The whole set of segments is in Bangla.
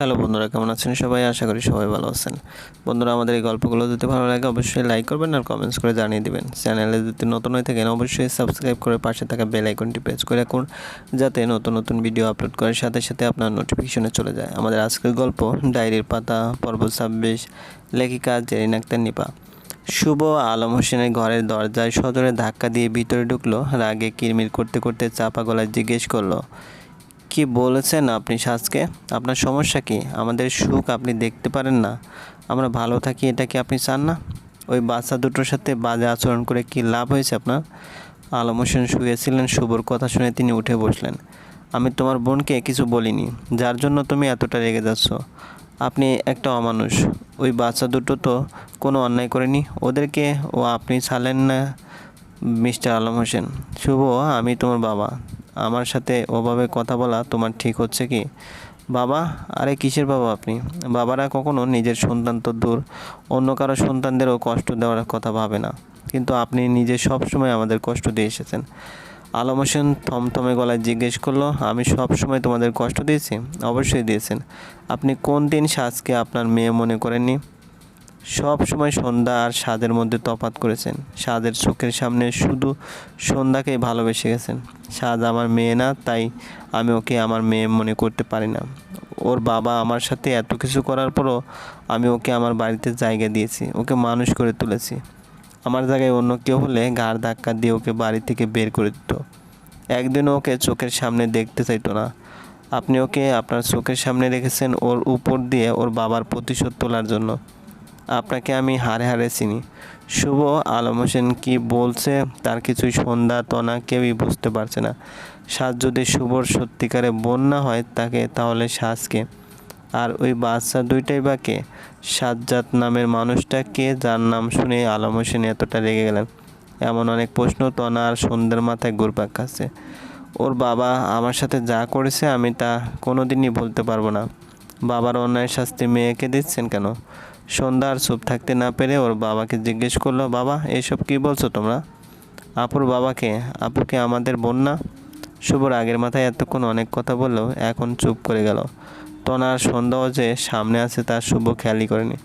হ্যালো বন্ধুরা, কেমন আছেন সবাই? আশা করি সবাই ভালো আছেন। বন্ধুরা, আমাদের এই গল্পগুলো যদি ভালো লাগে, অবশ্যই লাইক করবেন আর কমেন্টস করে জানিয়ে দিবেন। চ্যানেলে যদি নতুন হয়ে থাকেন, অবশ্যই সাবস্ক্রাইব করে পাশে থাকা বেল আইকনটি প্রেস করে রাখুন, যাতে নতুন নতুন ভিডিও আপলোড করার সাথে সাথে আপনার নোটিফিকেশনে চলে যায়। আমাদের আজকের গল্প, ডায়েরির পাতা, পর্ব ছাব্বিশ, লেখিকা জেরিন আক্তার নিপা। শুভ আলম হোসেনের ঘরের দরজায় সজোরে ধাক্কা দিয়ে ভিতরে ঢুকলো, রাগে কিরমির করতে করতে চাপা গলায় জিজ্ঞেস করল কি বলেছেন আপনি সাজকে? আপনার সমস্যা কি? আমাদের সুখ আপনি দেখতে পারেন না। আমরা ভালো থাকি, এটা কি আপনি চান না? ওই বাচ্চা দুটোর সাথে বাজে আচরণ করে কি লাভ হয়েছে আপনার? আলম হোসেন শুয়েছিলেন, শুভর কথা শুনে তিনি উঠে বসলেন। আমি তোমার বোনকে কিছু বলিনি, যার জন্য তুমি এতটা রেগে যাচ্ছ। আপনি একটা অমানুষ। ওই বাচ্চা দুটো তো কোনো অন্যায় করেনি। ওদেরকে ও আপনি ছাড়লেন না, মিস্টার আলম হোসেন। শুভ, আমি তোমার বাবা। আমার সাথে ওভাবে কথা বলা তোমার ঠিক হচ্ছে কি? বাবা, আরে কিসের বাবা আপনি? বাবারা কখনো নিজের সন্তান তো দূর। অন্য কারও সন্তানদেরও কষ্ট দেওয়ার কথা ভাবে না। কিন্তু আপনি নিজে সবসময় আমাদের কষ্ট দিয়ে এসেছেন। আলম হোসেন থমথমে গলায় জিজ্ঞেস করল, আমি সব সময় তোমাদের কষ্ট দিয়েছি? অবশ্যই দিয়েছেন। আপনি কোন দিন সাজকে আপনার মেয়ে মনে করেননি? সব সময় সন্ধ্যা আর স্বাদের মধ্যে তফাৎ করেছেন। স্বাদের চোখের সামনে শুধু সন্ধ্যাকেই ভালোবেসে গেছেন। স্বাদ আমার মেয়ে না, তাই আমি ওকে আমার মেয়ে মনে করতে পারি না। ওর বাবা আমার সাথে এত কিছু করার পরও আমি ওকে আমার বাড়িতে জায়গা দিয়েছি, ওকে মানুষ করে তুলেছি। আমার জায়গায় অন্য কেউ হলে ঘাড় ধাক্কা দিয়ে ওকে বাড়ি থেকে বের করে দিত। একদিনও ওকে চোখের সামনে দেখতে চাইতো না। আপনি ওকে আপনার চোখের সামনে রেখেছেন ওর উপর দিয়ে ওর বাবার প্রতিশোধ তোলার জন্য। আপনাকে আমি হারে হারে চিনি। শুভ আলম হোসেন কী বলছে? তার কিছুই সন্ধ্যা তনা কেউই বুঝতে পারছে না। সাজ যদি শুভর সত্যিকারে বন্যা হয়, তাকে তাহলে সাজকে আর ওই বাচ্চা দুইটাই বা কে? সাজ্জাদ নামের মানুষটা কে, যার নাম শুনে আলম হোসেন এতটা রেগে গেলেন? এমন অনেক প্রশ্ন তনা আর সন্ধ্যের মাথায় ঘুরপাক খাচ্ছে। ওর বাবা আমার সাথে যা করেছে, আমি তা কোনো দিনই বলতে পারব না। বাবার অন্যায় শাস্তি মেয়েকে দিচ্ছেন কেন? সন্ধ্যা আর চুপ থাকতে না পেরে ওর বাবাকে জিজ্ঞেস করল, বাবা এইসব কি বলছো তোমরা? আপুর বাবাকে, আপুকে আমাদের বোন না শুভর আগের মাথায় এতক্ষণ অনেক কথা বললেও এখন চুপ করে গেল। তনার সন্ধ্যাও যে সামনে আছে তার শুভ খেয়ালই করেনি।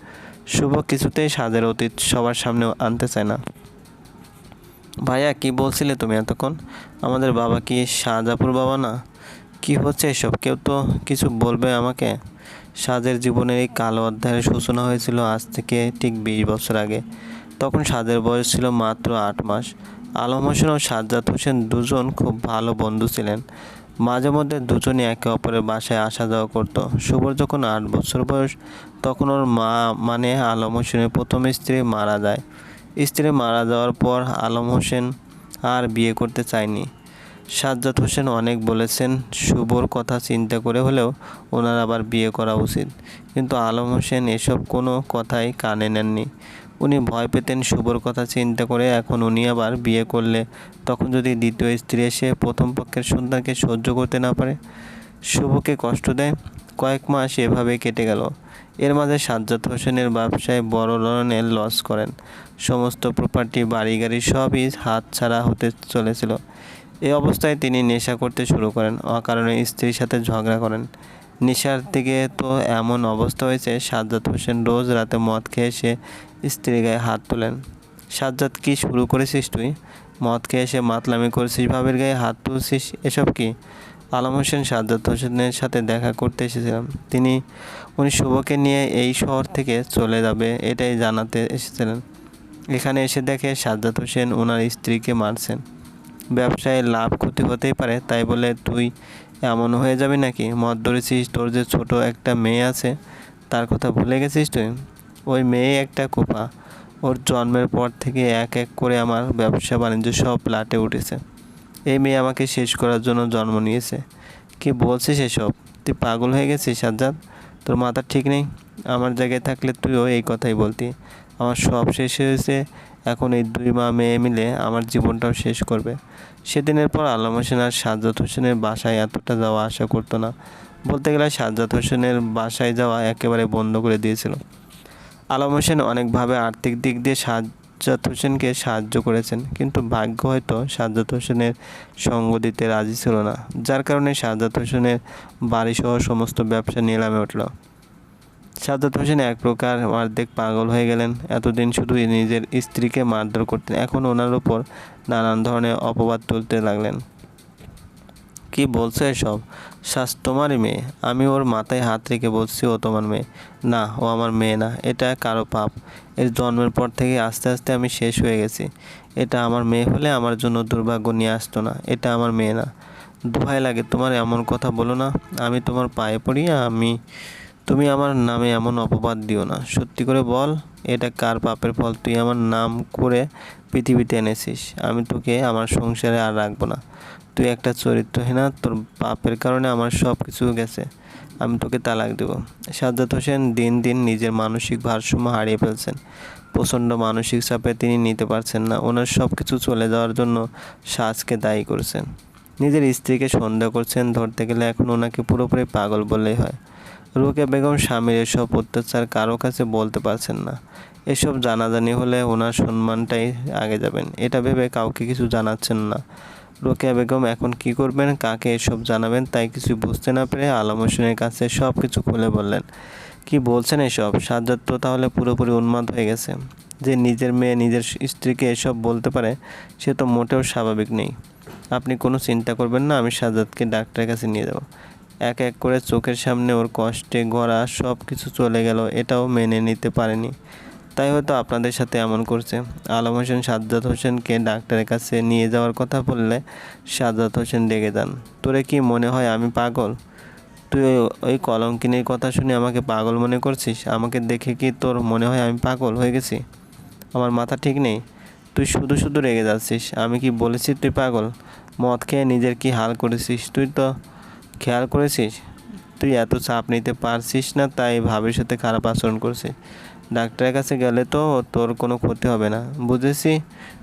শুভ কিছুতেই সাজের অতীত সবার সামনে আনতে চায় না। ভাইয়া, কি বলছিলে তুমি এতক্ষণ? আমাদের বাবা কি শাহজাপুর বাবা না? কি হচ্ছে এসব? কেউ তো কিছু বলবে আমাকে? সাজের জীবনের এই কালো অধ্যায়ের সূচনা হয়েছিল আজ থেকে ঠিক বিশ বছর আগে। তখন সাজের বয়স ছিল মাত্র আট মাস। আলম হোসেন ও সাজ্জাদ হোসেন দুজন খুব ভালো বন্ধু ছিলেন। মাঝে মধ্যে দুজনই একে অপরের বাসায় আসা যাওয়া করতো। শুভর যখন আট বছর বয়স, তখন ওর মা মানে আলম হোসেনের প্রথম স্ত্রী মারা যায়। স্ত্রী মারা যাওয়ার পর আলম হোসেন আর বিয়ে করতে চায়নি। সাজ্জাদ হোসেন অনেক বলেছেন, শুভর কথা চিন্তা করে হলেও ওনার আবার বিয়ে করা উচিত। কিন্তু আলম হোসেন এসব কোনো কথাই কানে নেননি। উনি ভয় পেতেন শুভর কথা চিন্তা করে এখন উনি আবার বিয়ে করলে। তখন যদি দ্বিতীয় স্ত্রী এসে প্রথম পক্ষের সন্তানকে সহ্য করতে না পারে, শুভকে কষ্ট দেয়, কয়েক মাস এভাবে কেটে গেল। এর মাঝে সাজ্জাদ হোসেনের ব্যবসায় বড় ধরনের লস করেন। সমস্ত প্রপার্টি বাড়ি গাড়ি সবই হাতছাড়া হতে চলেছিল। এই অবস্থায় তিনি নেশা করতে শুরু করেন, অকারণে স্ত্রীর সাথে ঝগড়া করেন। নেশার দিকে তো এমন অবস্থা হয়েছে, সাজ্জাদ হোসেন রোজ রাতে মদ খেয়ে এসে স্ত্রীর গায়ে হাত তোলেন। সাজ্জাদ কি শুরু করেছিস তুই? মদ খেয়ে এসে মাতলামি করেছিস, ভাবের গায়ে হাত তুলছিস? এসব কি? আলম হোসেন সাজ্জাদ হোসেনের সাথে দেখা করতে এসেছিলাম। তিনি উনি শুভকে নিয়ে এই শহর থেকে চলে যাবে এটাই জানাতে এসেছিলেন। এখানে এসে দেখে সাজ্জাদ হোসেন ওনার স্ত্রীকে মারছেন। ব্যবসায় লাভ ক্ষতি হতেই পারে, তাই বলে তুই এমন হয়ে যাবি নাকি? মদ ধরেছিস, তোর যে ছোট একটা মেয়ে আছে, তার কথা ভুলে গেছিস তুই? ওই মেয়ে একটা কোপা ওর জন্মের পর থেকে এক এক করে আমার ব্যবসা বাণিজ্য সব লাটে উঠেছে। এই মেয়ে আমাকে শেষ করার জন্য জন্ম নিয়েছে। কি বলছিস এসব? তুই পাগল হয়ে গেছিস, সাজ্জাদ? তোর মাথা ঠিক নেই? আমার জায়গায় থাকলে তুইও এই কথাই বলতি। আমার সব শেষ হয়েছে এখন এই দুই মা মেয়ে মিলে আমার জীবনটাও শেষ করবে। সেদিনের পর আলম হোসেন আর সাজ্জাদ হোসেনের বাসায় এতটা যাওয়া আশা করতো না। বলতে গেলে সাজ্জাদ হোসেনের বাসায় যাওয়া একেবারে বন্ধ করে দিয়েছিল। আলম হোসেন অনেকভাবে আর্থিক দিক দিয়ে সাজ্জাদ হোসেনকে সাহায্য করেছেন, কিন্তু ভাগ্য হয়তো সাজ্জাদ হোসেনের সঙ্গ দিতে রাজি ছিল না, যার কারণে সাজ্জাদ হোসেনের বাড়িসহ সমস্ত ব্যবসা নিলামে উঠল। সাজ্জাদ হোসেন এক প্রকার অর্ধেক পাগল হয়ে গেলেন। এতদিন শুধু নিজের স্ত্রীকে মারধর করতেন, এখন ওনার ওপর নানান ধরনের অপবাদ তুলতে লাগলেন। কি বলছো এসব? শ্বাস তোমারই মেয়ে। আমি ওর মাথায় হাত রেখে বলছি, ও তোমার মেয়ে। না, ও আমার মেয়ে না, এটা কারও পাপ। এর জন্মের পর থেকে আস্তে আস্তে আমি শেষ হয়ে গেছি। এটা আমার মেয়ে হলে আমার জন্য দুর্ভাগ্য নিয়ে আসতো না, এটা আমার মেয়ে না। দোহাই লাগে, তোমার এমন কথা বলো না। আমি তোমার পায়ে পড়ি, আমি তুমি আমার নামে এমন অপবাদ দিও না। সত্যি করে বল, এটা কার পাপের ফল? তুই আমার নাম করে পৃথিবীতে এনেছিস। আমি তোকে আমার সংসারে আর রাখব না। তুই একটা চরিত্রহীনা, তোর পাপের কারণে আমার সব কিছু গেছে। আমি তোকে তালাক দেব। সাজ্জাদ হোসেন দিন দিন নিজের মানসিক ভারসাম্য হারিয়ে ফেলছেন। প্রচণ্ড মানসিক চাপে তিনি নিতে পারছেন না। ওনার সব কিছু চলে যাওয়ার জন্য সাজকে দায়ী করছেন। নিজের স্ত্রীকে সন্দেহ করছেন, ধরতে গেলে এখন ওনাকে পুরোপুরি পাগল বললেই হয়। রোকেয়া বেগম স্বামীর এসব অত্যাচার কারও কাছে বলতে পারছেন না। এসব জানাজানি হলে ওনার সম্মানটাই আগে যাবেন। এটা ভেবে কাউকে কিছু জানাচ্ছেন না। রোকেয়া বেগম এখন কি করবেন, কাকে এসব জানাবেন তাই কিছু বুঝতে না পেরে আলম হোসেনের কাছে সব কিছু খুলে বললেন। কি বলছেন এসব? সাজ্জাদ তো তাহলে পুরোপুরি উন্মাদ হয়ে গেছে। যে নিজের মেয়ে, নিজের স্ত্রীকে এসব বলতে পারে, সে তো মোটেও স্বাভাবিক নেই। আপনি কোনো চিন্তা করবেন না, আমি সাজ্জাদকে ডাক্তারের কাছে নিয়ে যাব। এক এক করে চোখের সামনে ওর কষ্টে গড়া সব কিছু চলে গেল, এটাও মেনে নিতে পারেনি। তাই হয়তো আপনাদের সাথে এমন করছে। আলম হোসেন, সাজ্জাদ হোসেনকে ডাক্তারের কাছে নিয়ে যাওয়ার কথা বললে সাজ্জাদ হোসেন রেগে যান। তোরে কি মনে হয় আমি পাগল? তুই ওই কলঙ্কিনীর কথা শুনে আমাকে পাগল মনে করছিস? আমাকে দেখে কি তোর মনে হয় আমি পাগল হয়ে গেছি? আমার মাথা ঠিক নেই। তুই শুধু শুধু রেগে যাচ্ছিস। আমি কি বলেছি তুই পাগল? মদ খেয়ে নিজের কি হাল করেছিস? তুই তো খেয়াল করেছিস? তুই এত চাপ নিতে পারছিস না, তাই ভাবির সাথে খারাপ আচরণ করছিস। ডাক্তারের কাছে গেলে তো তোর কোনো ক্ষতি হবে না, বুঝেছি?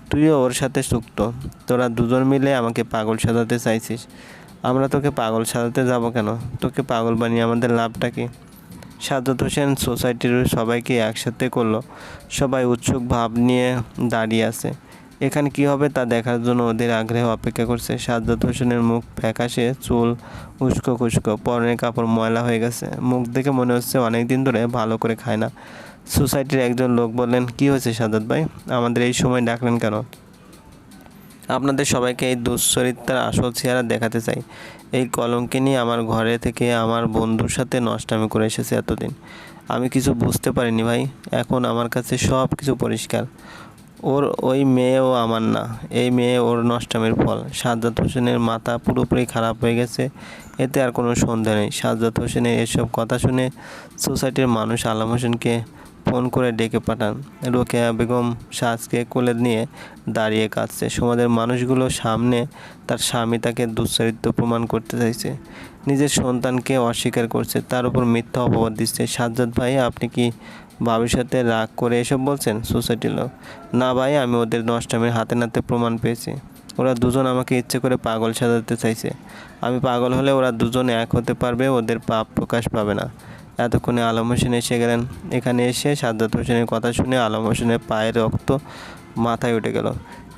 তুইও ওর সাথে সুক্ত। তোরা দুজন মিলে আমাকে পাগল সাজাতে চাইছিস। আমরা তোকে পাগল সাজাতে যাব কেন? তোকে পাগল বানিয়ে আমাদের লাভটা কি? সাজ্জাদ হোসেন সোসাইটির সবাইকে একসাথে করল। সবাই উৎসুক ভাব নিয়ে দাঁড়িয়ে আছে। এখানে কি হবে তা দেখার জন্য ওদের আগ্রহ অপেক্ষা করছে। সাজ্জাদ হোসেনের মুখ ফ্যাকাশে, চুল উস্কো খুস্কো, পরনের কাপড় ময়লা হয়ে গেছে। মুখ দেখে মনে হচ্ছে অনেক দিন ধরে ভালো করে খায় না। সোসাইটির একজন লোক বললেন, কি হয়েছে সাজ্জাদ ভাই? আমাদের এই সময় ডাকলেন কেন? আপনাদের সবাইকে এই দুশ্চরিত্রার আসল চেহারা দেখাতে চাই। এই কলমকে নিয়ে আমার ঘরে থেকে আমার বন্ধুর সাথে নষ্টামি করে এসেছে এতদিন। আমি কিছু বুঝতে পারিনি ভাই। এখন আমার কাছে সব কিছু পরিষ্কার। ওর ওই মেয়েও আমার না। এই মেয়ে ওর নষ্টামির ফল। সাজ্জাদ হোসেনের মাথা পুরোপুরি খারাপ হয়ে গেছে। এতে আর কোনো সন্দেহ নেই। সাজ্জাদ হোসেনের এসব কথা শুনে সোসাইটির মানুষ আলম হোসেনকে ফোন করে ডেকে পাঠান। রোকেয়া বেগম সাজকে কোলে নিয়ে দাঁড়িয়ে কাঁদছে। সমাজের মানুষগুলো সামনে তার স্বামী তাকে দুশ্চরিত্র প্রমাণ করতে চাইছে। নিজের সন্তানকে অস্বীকার করছে। তার উপর মিথ্যা অপবাদ দিচ্ছে। সাজ্জাদ ভাই, আপনি কি বাবির সাথে রাগ করে এসব বলছেন সোসাইটির লোক। না ভাই, আমি ওদের নষ্টামের হাতে নাতে প্রমাণ পেয়েছি। ওরা দুজন আমাকে ইচ্ছে করে পাগল সাজাতে চাইছে। আমি পাগল হলে ওরা দুজন এক হতে পারবে, ওদের পাপ প্রকাশ পাবে না। এতক্ষণে আলম হোসেন এসে গেলেন। এখানে এসে সাজ্জাদ হোসেনের কথা শুনে আলম হোসেনের পায়ের রক্ত মাথায় উঠে গেল।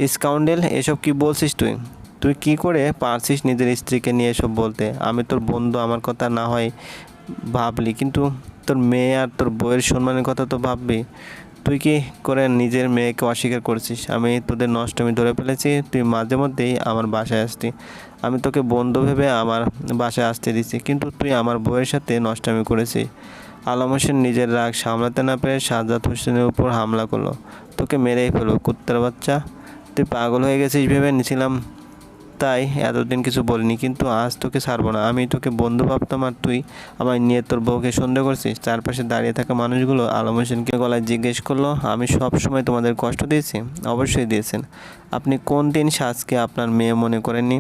স্কাউন্ডেল এসব কি বলছিস তুই? তুই কি করে পারছিস নিজের স্ত্রীকে নিয়ে এসব বলতে? আমি তোর বন্ধু, আমার কথা না হয় ভাবলি। কিন্তু তোর মেয়ে আর তোর বউয়ের সম্মানের কথা তো ভাববি। তুই কি করে নিজের মেয়েকে অস্বীকার করছিস? আমি তোদের নষ্টমী ধরে ফেলেছি, তুই মাঝে মধ্যেই আমার বাসায় আসতি। আমি তোকে বন্ধু ভেবে আমার বাসায় আসতে দিছি, কিন্তু তুই আমার বউয়ের সাথে নষ্টামি করেছিস আলম হোসেন নিজের রাগ সামলাতে না পেরে সাজ্জাদ হোসেনের উপর হামলা করল। তোকে মেরেই ফেলব, কুত্তার বাচ্চা। তুই পাগল হয়ে গেছিস ভেবে নিয়েছিলাম তাই এতদিন কিছু বলিনি, কিন্তু আজ তোকে ছাড়বো না। আমি তোকে বন্ধু ভাবতাম আর তুই আমার নিয়ে তোর বউকে সন্দেহ করছিস। চারপাশে দাঁড়িয়ে থাকা মানুষগুলো আলম হোসেনকে গলায় জিজ্ঞেস করল, আমি সব সময় তোমাদের কষ্ট দিয়েছি? অবশ্যই দিয়েছেন। আপনি কোন দিন সাজকে আপনার মেয়ে মনে করেননি?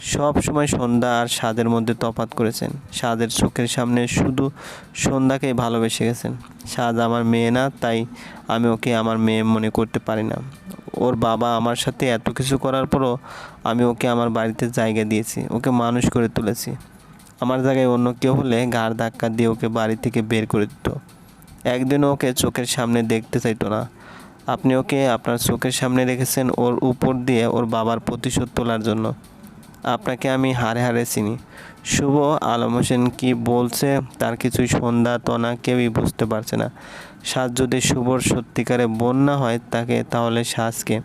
সব সময় সন্ধ্যা আর স্বাদের মধ্যে তফাৎ করেছেন। স্বাদের চোখের সামনে শুধু সন্ধ্যাকেই ভালোবেসে গেছেন। স্বাদ আমার মেয়ে না, তাই আমি ওকে আমার মেয়ে মনে করতে পারি না। ওর বাবা আমার সাথে এত কিছু করার পরও আমি ওকে আমার বাড়িতে জায়গা দিয়েছি, ওকে মানুষ করে তুলেছি। আমার জায়গায় অন্য কেউ হলে ঘাড় ধাক্কা দিয়ে ওকে বাড়ি থেকে বের করে দিত। একদিনও ওকে চোখের সামনে দেখতে চাইতো না। আপনি ওকে আপনার চোখের সামনে রেখেছেন ওর উপর দিয়ে ওর বাবার প্রতিশোধ তোলার জন্য। আপনাকে আমি হারে হারে চিনি। শুভ আলম হোসেন কী বলছে? তার কিছুই সন্ধ্যা তনা কেউই বুঝতে পারছে না। সাজ যদি শুভর সত্যিকারে বন্যা হয় তাকে, তাহলে সাজকে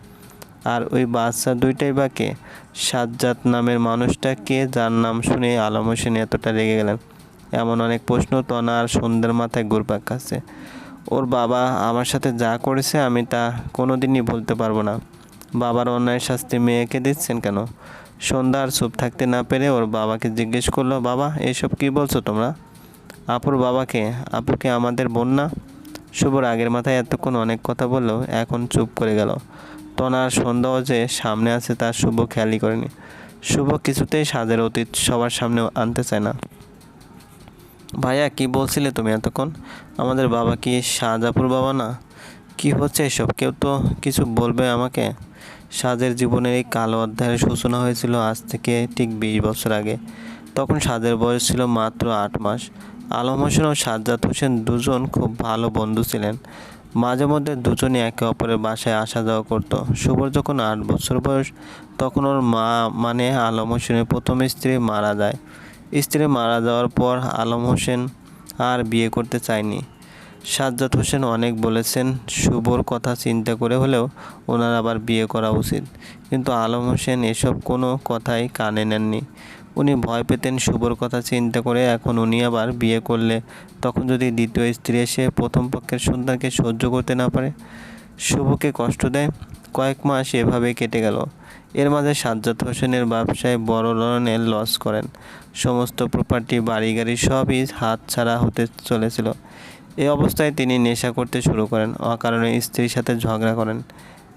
আর ওই বাচ্চা দুইটাই বা কে? সাজ্জাদ নামের মানুষটা কে? যার নাম শুনে আলম হোসেন এতটা রেগে গেলেন। এমন অনেক প্রশ্ন তনা আর সন্ধ্যার মাথায় ঘুরপাক খাচ্ছে। ওর বাবা আমার সাথে যা করেছে আমি তা কোনো দিনই বলতে পারব না। বাবার অন্যায় শাস্তি মেয়েকে দিচ্ছেন কেন? সন্ধ্যা আর চুপ থাকতে না পেরে ওর বাবাকে জিজ্ঞেস করল, বাবা, এসব কি বলছো তোমরা? আপুর বাবাকে, আপুকে আমাদের বোন না শুভর আগের মাথায় এতক্ষণ অনেক কথা বললেও এখন চুপ করে গেল। তনার সন্ধ্যাও যে সামনে আছে তার শুভ খেয়ালই করেনি। শুভ কিছুতেই সাজের অতীত সবার সামনে আনতে চায় না। ভাইয়া, কি বলছিলে তুমি এতক্ষণ? আমাদের বাবা কি শাহজাপুর বাবা না? কি হচ্ছে এসব? কেউ তো কিছু বলবে আমাকে? সাজের জীবনের এই কালো অধ্যায়ের সূচনা হয়েছিল আজ থেকে ঠিক বিশ বছর আগে। তখন সাজের বয়স ছিল মাত্র আট মাস। আলম হোসেন ও সাজ্জাদ হোসেন দুজন খুব ভালো বন্ধু ছিলেন। মাঝে মধ্যে দুজনই একে অপরের বাসায় আসা যাওয়া করতো। শুভর যখন আট বছর বয়স, তখন ওর মা মানে আলম হোসেনের প্রথম স্ত্রী মারা যায়। স্ত্রী মারা যাওয়ার পর আলম হোসেন আর বিয়ে করতে চায়নি। সাজ্জাদ হোসেন অনেক বলেছেন, শুভর কথা চিন্তা করে হলেও ওনার আবার বিয়ে করা উচিত। কিন্তু আলম হোসেন এসব কোনো কথাই কানে নেননি। উনি ভয় পেতেন শুভর কথা চিন্তা করে এখন উনি আবার বিয়ে করলে। তখন যদি দ্বিতীয় স্ত্রী এসে প্রথম পক্ষের সন্তানকে সহ্য করতে না পারে? শুভকে কষ্ট দেয়, কয়েক মাস এভাবে কেটে গেল। এর মাঝে সাজ্জাদ হোসেনের ব্যবসায় বড় ধরনের লস করেন। সমস্ত প্রপার্টি বাড়ি গাড়ি সবই হাত ছাড়া হতে চলেছিল। এই অবস্থায় তিনি নেশা করতে শুরু করেন, অকারণে স্ত্রীর সাথে ঝগড়া করেন।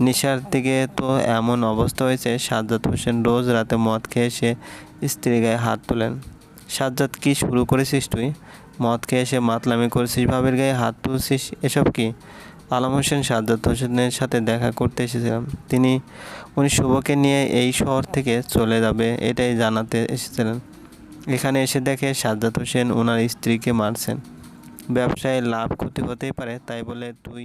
নেশার দিকে তো এমন অবস্থা হয়েছে, সাজ্জাদ হোসেন রোজ রাতে মদ খেয়ে এসে স্ত্রীর গায়ে হাত তোলেন। সাজ্জাদ কি শুরু করেছিস তুই? মদ খেয়ে এসে মাতলামি করেছিস, ভাবের গায়ে হাত তুলছিস? এসব কি? আলম হোসেন সাজ্জাদ হোসেনের সাথে দেখা করতে এসেছিলাম। তিনি, উনি শুভকে নিয়ে এই শহর থেকে চলে যাবে এটাই জানাতে এসেছিলেন। এখানে এসে দেখে সাজ্জাদ হোসেন ওনার স্ত্রীকে মারছেন। ব্যবসায় লাভ ক্ষতি হতেই পারে তাই বলে তুই